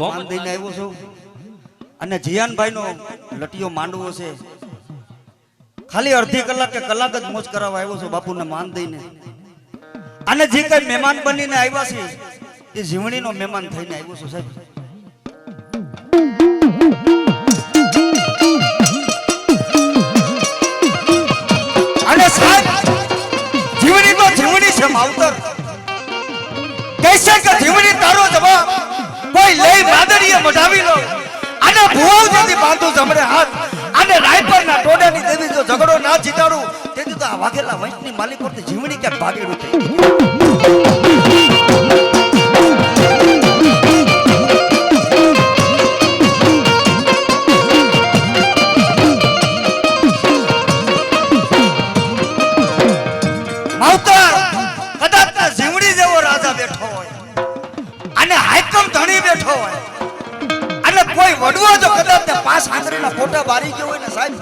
માન દઈને આવ્યો છું. અને જીયાનભાઈ નો લટિયો માંડવો છે. ખાલી અડધી કલાક કે કલાક જ મોજ કરાવવા આવ્યો છું બાપુને માન દઈને. અને જે કઈ મહેમાન બનીને આવ્યા છે એ જીવણીનો મહેમાન થઈને આવ્યો છું સાહેબ. અને સાહેબ જીવણી તો જીવણી છે માવતર. કહેશે કે જીવણી તારો જવાબ. કોઈ લઈ માદરીએ મઢાવી લો. અને ભુવાઓ જેથી બાંધું જમણે હાથ. અને રાયપરના ટોડાની દેવી જો ઝઘડો ના જીતાડું તેથી તો આ વાઘેલા વંશની માલિકો જીવણી ક્યાંક ભાગેડું થઈ ધણી બેઠો હોય. અને કોઈ વડવો જો કદાચ ને પાંચ આંગળીના ફોટા બારી ગયો હોય ને સાહેબ.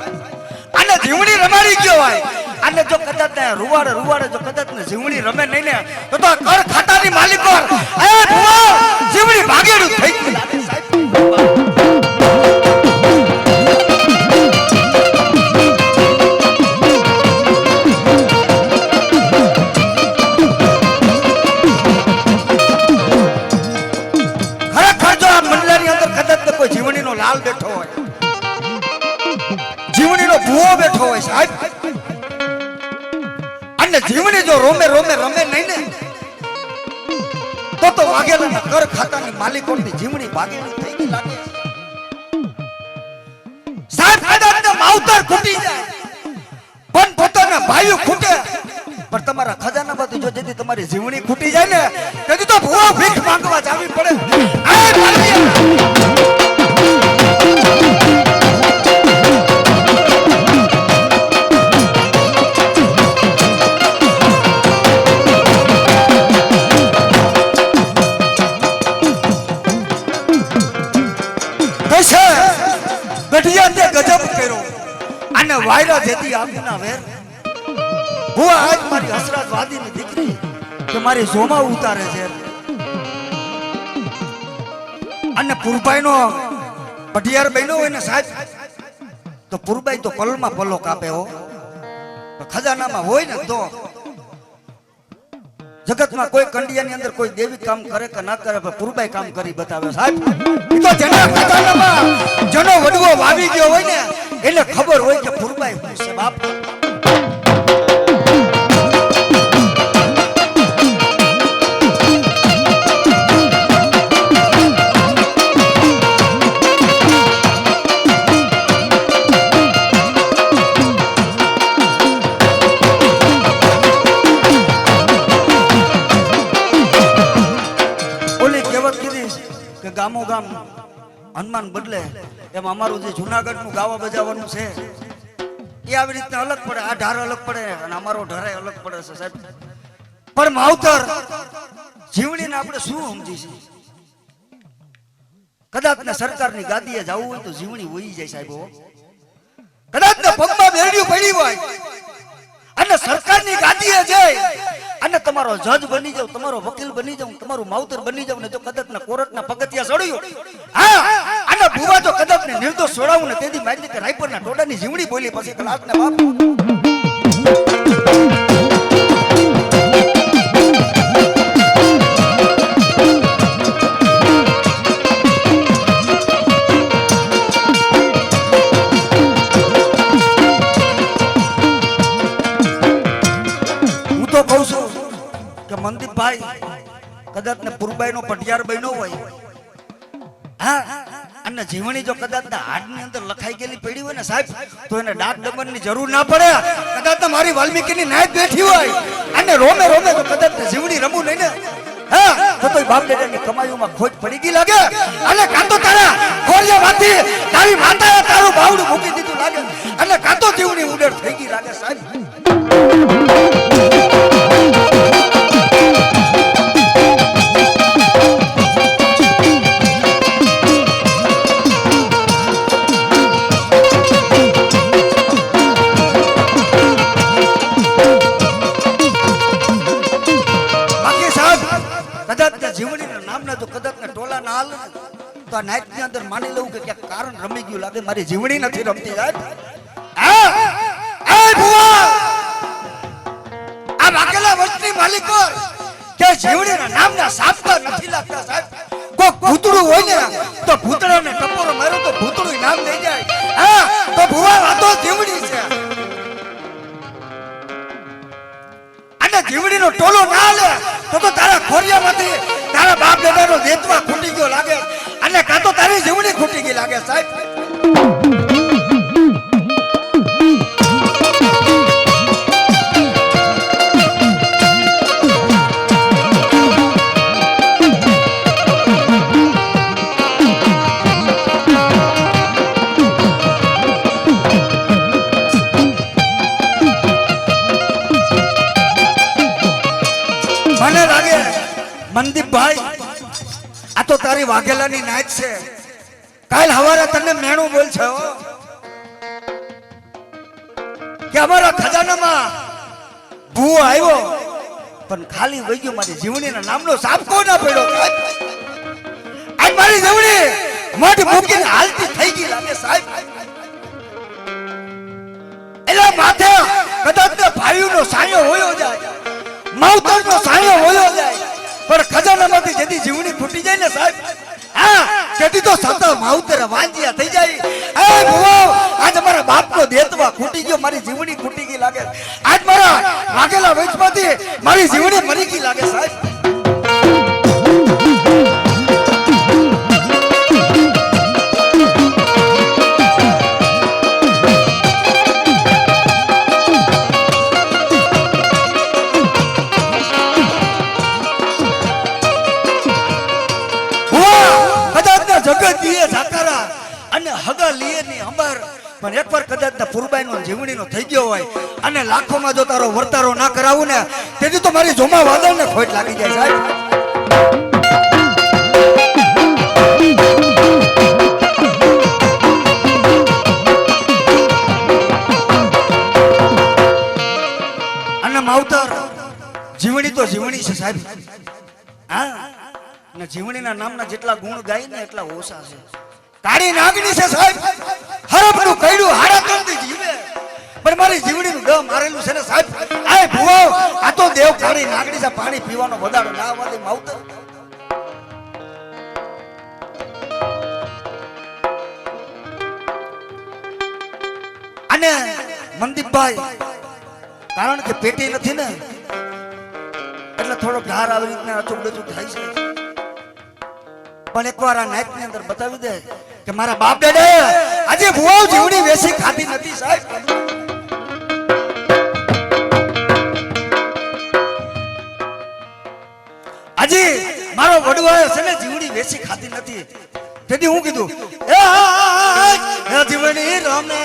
અને જીવડી રમાડી ગયો હોય. અને જો કદાચ ને રૂવાડે રૂવાડે જો કદાચ ને જીવડી રમે નહીં ને, તો તો કર ખાતાની માલિકો એ ભુવા જીવડી ભાગેડું થઈ ગયું. સાહેબ જીવણી જો રોમે રોમે, રમે નહીં ને, તો તો વાઘેલાના કર ખાતાની માલિકોની જીવણી ભાગેલી થઈ ગઈ લાગે સાહેબ કદાચ ને માવતર ખૂટી જાય. પણ પોતાના ભાઈઓ ખૂટે. પણ તમારા ખજાના માંથી જો જેથી તમારી જીવણી ખૂટી જાય ને તેથી તો ભૂવો ભીખ માંગવા જાવી પડે. આ વાયરા વેર. હું આજ મારી હસરત વાદીની દીકરી કે મારી જોમાં ઉતારે છે. અને પુરભાઈ નો પઢિયાર બહેનો હોય ને સાહેબ, તો પુરબાઈ તો પલમાં પલો કાપે હો. ખજાનામાં હોય ને તો જગતમાં કોઈ કંડિયાની અંદર કોઈ દેવી કામ કરે કે ના કરે, પણ પુરબાઈ કામ કરી બતાવે. સાહેબ તો જેના ખજાનામાં જેનો વડવો વાવી ગયો હોય ને એને ખબર હોય કે પુરબાઈ હું છે બાપ. એમ અમારું જે જુનાગઢનું ગાવા બજાવવાનું છે, એ આવી રીતના અલગ પડે, આ ઢાર અલગ પડે અને અમારો ઢારે અલગ પડે છે સાહેબ. પણ માવતર જીવણીને આપણે શું સમજી છીએ કદાચ ને સરકારની ગાદીએ જવું હોય તો જીવણી વહી જાય સાહેબ કદાચ ને પગમાં બેરડિયું પડી હોય અને સરકારની ગાદીએ જાય અને તમારો જજ બની જાવ, તમારો વકીલ બની જાવ, તમારું માવતર બની જાવ ને જો કદાચ ના કોર્ટના પગથિયા ચડ્યું હા અને ભૂવા તો કદાચ ને નિર્દોષ છોડાવું ને તેથી મારી કે રાયપરના ટોડાની જીવડી બોલી પછી કલાક ને બાપ હું તો કહું છું કે મનદીપભાઈ કદાચ ને પુરબાઈ નો પટિયાર બન્યો હોય. હા અને જીવણી જો કદાચ ના હાડની અંદર લખાઈ ગયેલી પડી હોય ને સાહેબ, તો એને ડાક ડબનની જરૂર ના પડે. કદાચ મારી વાલ્મીકી ની નાયત બેઠી હોય. અને રોમે રોમે તો કદાચ જીવણી રમું નહીં ને. હા, તો તો બાપ દાદાની કમાઈઓમાં ખોટ પડી ગઈ લાગે. અને કાં તો તારા ખોરિયામાંથી તારી માતાએ તારું બાવડું મૂકી દીધું અને કાં તો જીવણી ઉડેર થઈ ગઈ લાગે સાહેબ. મારી જીવણી નથી રમતી સાહેબ. મને લાગે મનદીપભાઈ આ તો તારી વાઘેલાની નાચ છે. કાલ હવારે તને મેણું બોલ છે કે અમારા ખજાનામાં ભૂ આવ્યો, પણ ખાલી વહી ગયો મારી જીવણીના નામનો સાપ કોણ ના પડ્યો. આજ મારી જીવણી મઠ મૂકીને હાલતી થઈ ગઈ લાગે સાહેબ. એટલે માથે કદાચ તે ભાઈઓનો સાયો હોયો જાય, માવતરનો સાયો હોયો જાય, પણ ખજાનામાંથી જેથી જીવણી ફૂટી જાય ને સાહેબ તેથી તો સતત માવતર વાંજિયા થઈ જાય. એ ભુવો, આજ મારા બાપનો દેતવા ખૂટી ગયો, મારી જીવણી ખૂટી ગઈ લાગે. આજ મારા વાગેલા વેચમાંથી મારી જીવણી મરી ગઈ લાગે સાહેબ. પણ એકવાર કદાચના પુરબાઈનો જીવણીનો થઈ ગયો હોય અને લાખોમાં જો તારો વર્તારો ના કરાવું ને, તેથી તો મારી જોમા વાદળને ખોટ લાગી જાય સાહેબ. જીવણી તો જીવણી છે સાહેબ. હા? અને જીવણીના નામના જેટલા ગુણ ગાય ને એટલા ઓછા છે. કાળી નાગની છે સાહેબ. હરપનું કઈડું હાડા ત્રણથી જીવે. પણ મારી જીવણીનું ડ મારેલું છે ને સાહેબ? આય ભુવાઓ, આ તો દેવ કાળી નાગડી છે, પાણી પીવાનો વધારો ના માવતર. અને મનદીપભાઈ કારણ કે પેટી નથી ને, એટલે થોડો ધાર આવી રીતના અચૂક બચુક થાય છે. પણ એકવાર આ નાઇટની અંદર બતાવી દે કે મારા બાપ દાદા, આજે ભુવાઓ જીવડી વેસી ખાધી નથી સાહેબ. આજે મારો વડવાયો છે ને જીવડી વેસી ખાધી નથી. તેથી હું કીધું, એ જીવડી રમે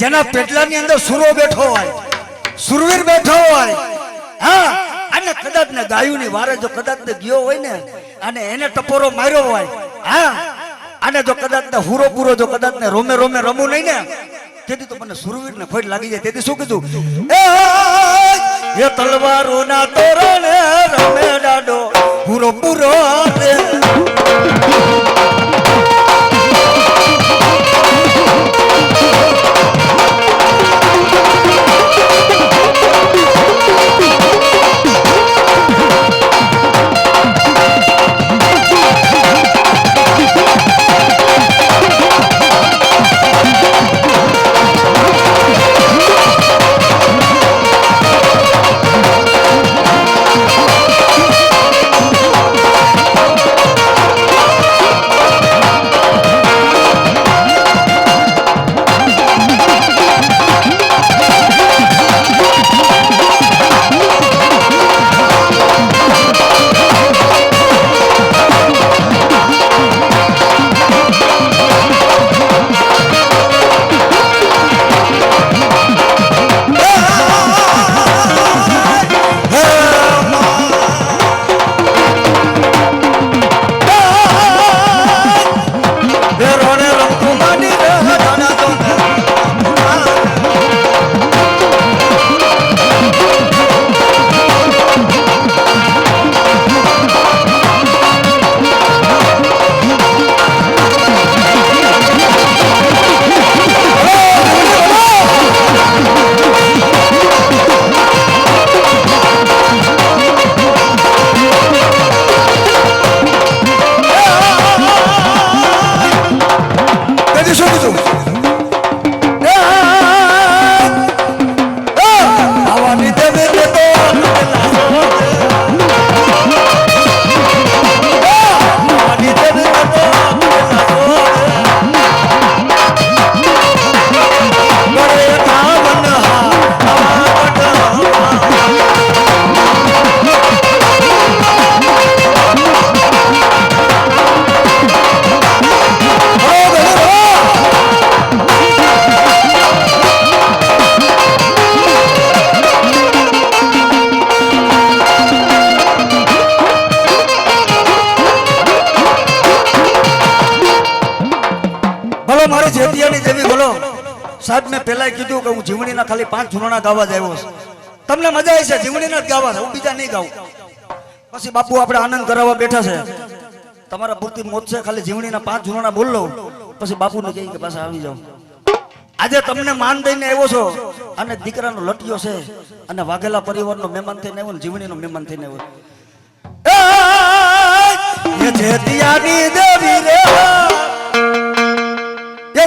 જેના પેટલાની અંદર સુરો બેઠો હોય, સુરવીર બેઠો હોય, હા, અને કદાચ ને ગાયુંની વારે જો કદાચ ને ગયો હોય ને, અને એને ટપોરો માર્યો હોય, હા, અને જો કદાચ ને હુરો પૂરો જો કદાચ ને રોમે રોમે રમું નહીં ને, તેથી તો મને સુરવીર ને ખોટ લાગી જાય. તેથી શું કીધું? એ એ તલવારોના તોરણે રમે ડાડો પૂરો પૂરો રે. કે ખાલી પાંચ જૂનોના ગાવા જ આવ્યો તમને મજા આવી છે જીવણીના જ ગાવા હું બીજા નહીં ગાઉં પછી બાપુ આપણે આનંદ કરાવવા બેઠા છે તમારા પૂરતી મોત છે ખાલી જીવણીના પાંચ જૂનોના બોલ લો પછી બાપુને કહી કે પાછા આવી જાઓ આજે તમને માન દઈને આવ્યો છો અને દીકરાનો લટિયો છે અને વાઘેલા પરિવારનો મહેમાન થઈને આવ્યો ને જીવણીનો મહેમાન થઈને આવ્યો જેતિયાની દેવી રે એ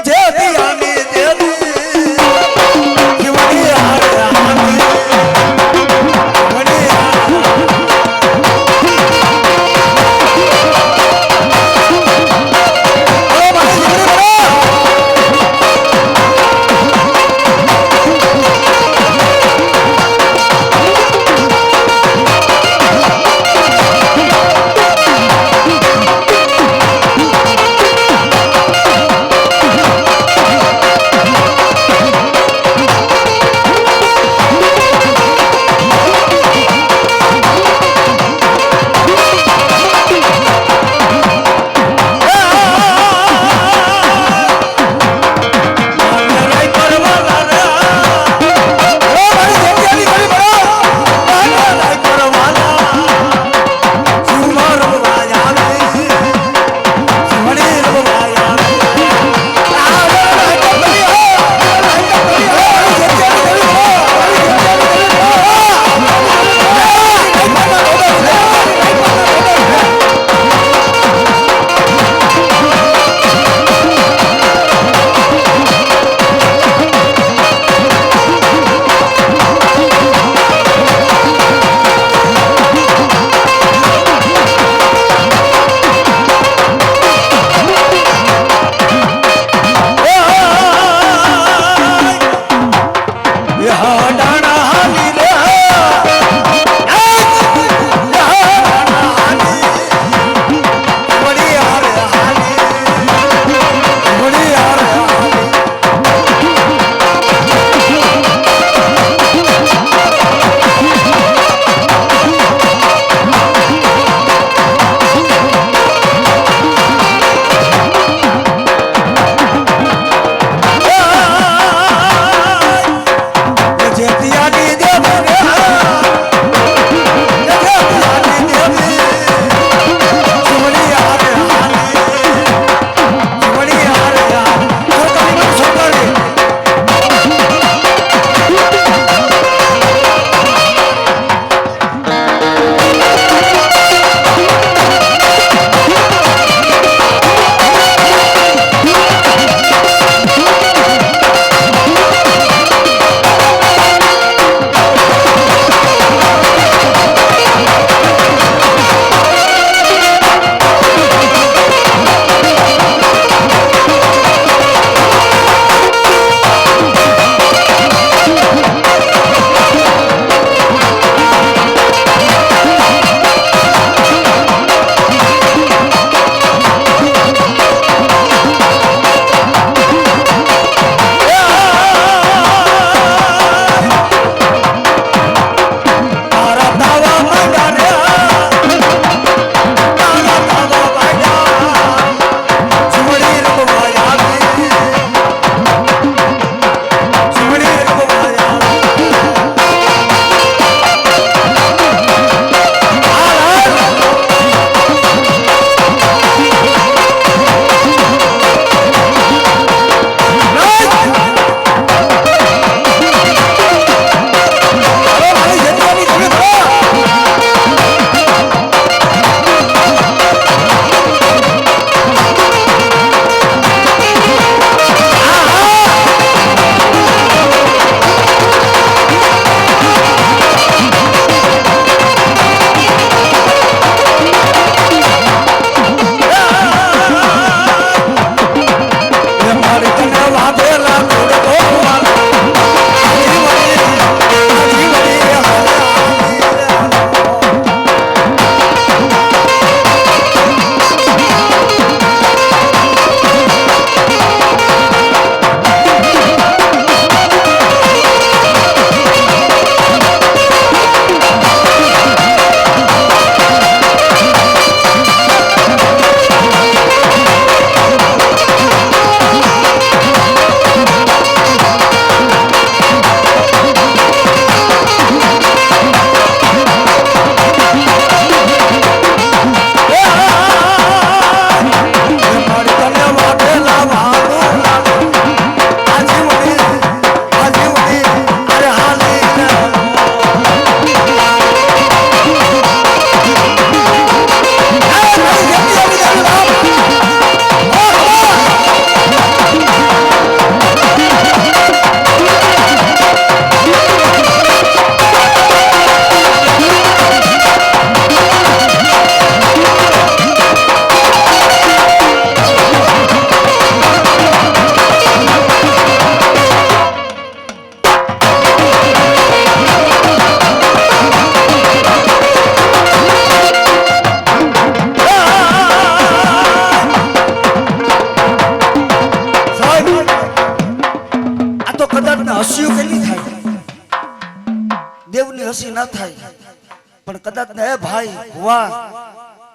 પણ કદાચ ને હે ભાઈ વાહ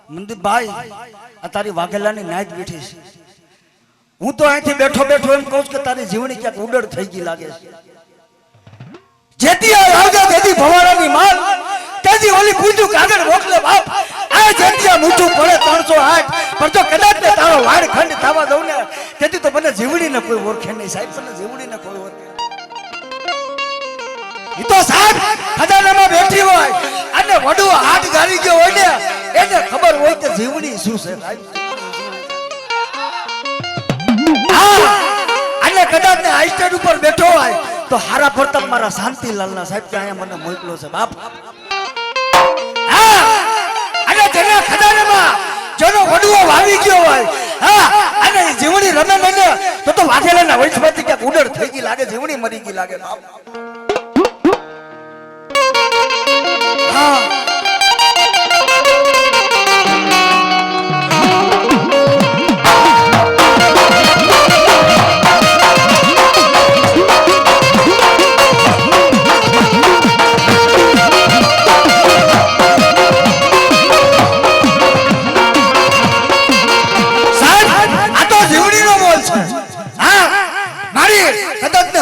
મંદિર ભાઈ આ તારી વાઘેલાની નાચ બેઠી છે. હું તો અહીંથી બેઠો બેઠો એમ કહું કે તારી જીવણી ક્યાંક ઉડડ થઈ ગઈ લાગે છે. જેતી આ રાજા, જેથી ભવાડાની માલ, તેજી ઓલી કુંજુ કાગળ મોકલે બાપ. આ જેતી મૂઠું પડે ત્રણસો આઠ. પણ જો કદાચ ને તારો વાડ ખંડ થવા દઉં ને, તેથી તો મને જીવડીને કોઈ ઓળખે નહીં સાહેબ, મને જીવડીને કોઈ ઓળખે ઈ તો સાહેબ ખજાનામાં બેઠી હોય. અને વડુ હાથ ગાળી ગયો હોય ને, એને ખબર હોય કે જીવની શું છે હા, અને કદાચ ને આઈસ્ટેડ ઉપર બેઠો હોય, તો હારા ફરતા મારા શાંતિલાલના સાહેબ કે અહીંયા મને મોકલો છે, બાપ. હા, અને જેના ખજાનામાં જેનો વડુઓ વાવી ગયો હોય, હા, અને જીવણી રમે મને, તો તો વાઘેલાના વંશમાંથી ક્યાંક ઉડર થઈ ગઈ લાગે, જીવણી મરી ગઈ લાગે, બાપ.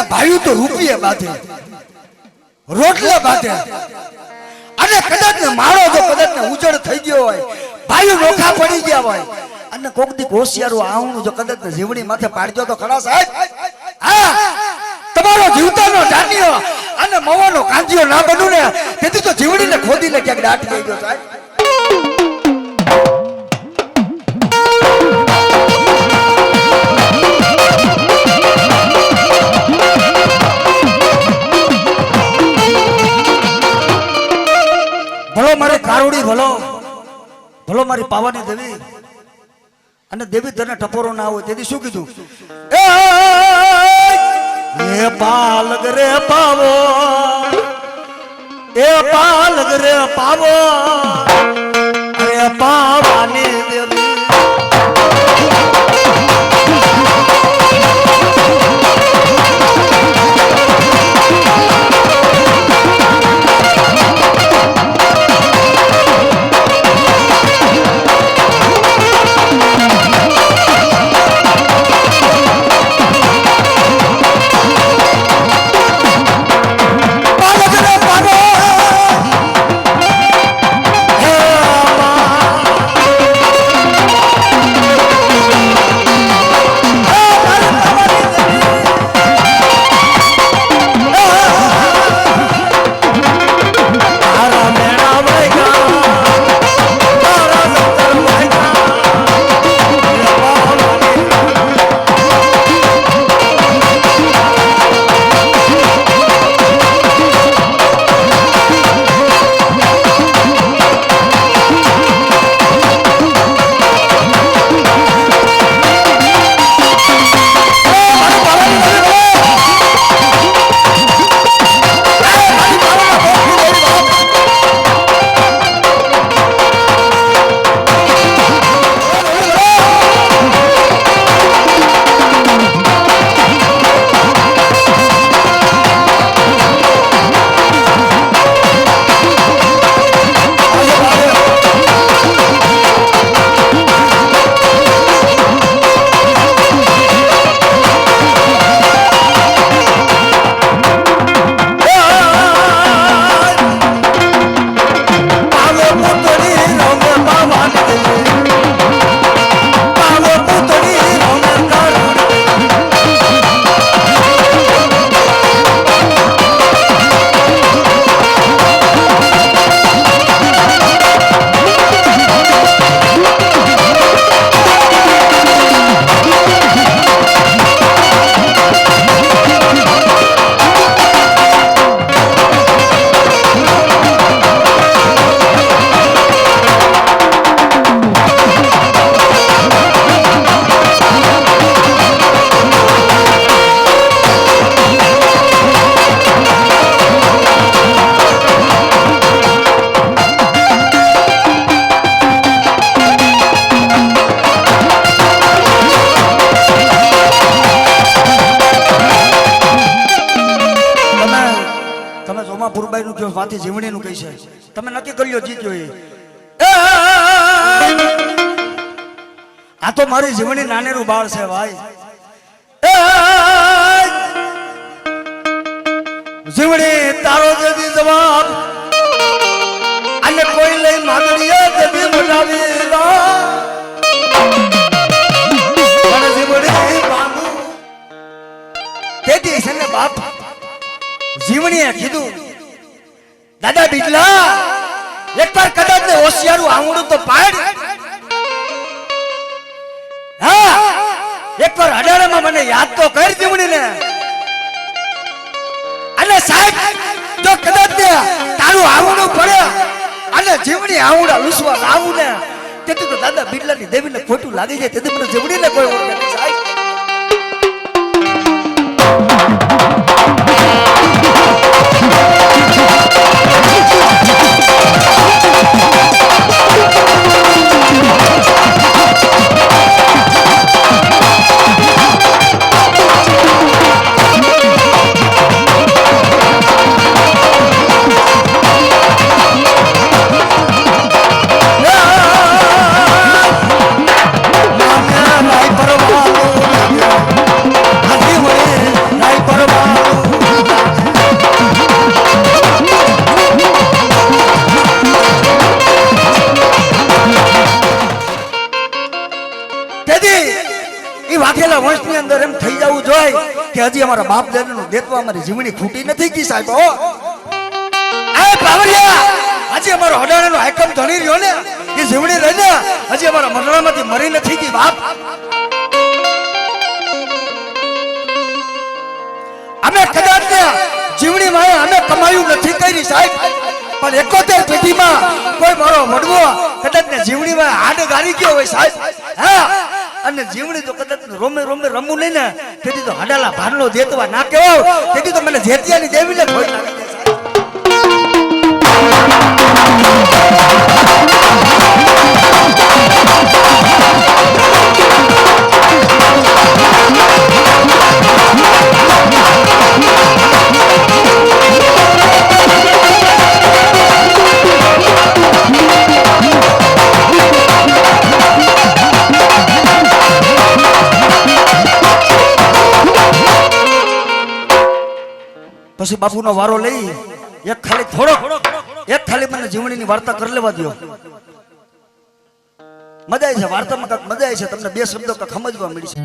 ભાઈ તો રૂપિયા બાંધે રોટલે બાંધે. કદાચ ને માળો જો કદાચ ને ઉજળ થઈ ગયો હોય ભાઈ નોખા પડી ગયા હોય, અને કોક દી કોશિયારો આવું જો કદાચ ને જીવડી માથે પાડજો તો ખરા સાહેબ? હા, તમારો જીવતાનો જાન્યો અને મવાનો કાંજીઓ ના બનું ને, તેથી તો જીવડીને ખોદીને ક્યાંક દાટ થઈ ગયો સાહેબ. મારી કારુડી ભલો. ભલો મારી પાવાની દેવી. અને દેવી તને ટપોરો ના હોય. તેથી શું કીધું? એ પાલગ રે પાવો. એ પાલગ રે પાવો. અરે પાવાની માથી જીવણીનું કહી છે? તમે નક્કી કરી લો જીત્યો એ! આ તો મારી જીવણી નાનેરું બાળ છે ભાઈ. 对对对。દેતવા અમારી જીવણી ખૂટી નથી કી સાહેબ એ પાવરિયા હજી અમારો હડાણાનો હાકમ ધણી રહ્યો ને, એ જીવણી રહી ને હજી અમારા મરણામાંથી મરી નથી ગઈ, બાપ. અમે કદાચ જીવણી માં અમે કમાયું નથી કરી સાહેબ, પણ એકોતેર પેઢીમાં કોઈ મારો વડવો કદાચ ને જીવણી માં હાડ ગારી ગયો હોય સાહેબ, હા. અને જીવણી તો કદાચ ને રોમે રોમે રમવું નહીં ને તેથી તો હડાલા ભારનો જેતવા ના કેવો તેથી તો મને જેતિયાની દેવીને ભોય લાગે છે, પછી બાપુનો વારો લઈ એક ખાલી થોડો એક ખાલી મને જીવણીની વાર્તા કરી લેવા દો મજા આવી છે, વાર્તામાં કાંઈક મજા આવી છે, તમને બે શબ્દો કાંઈક સમજવા મળી છે.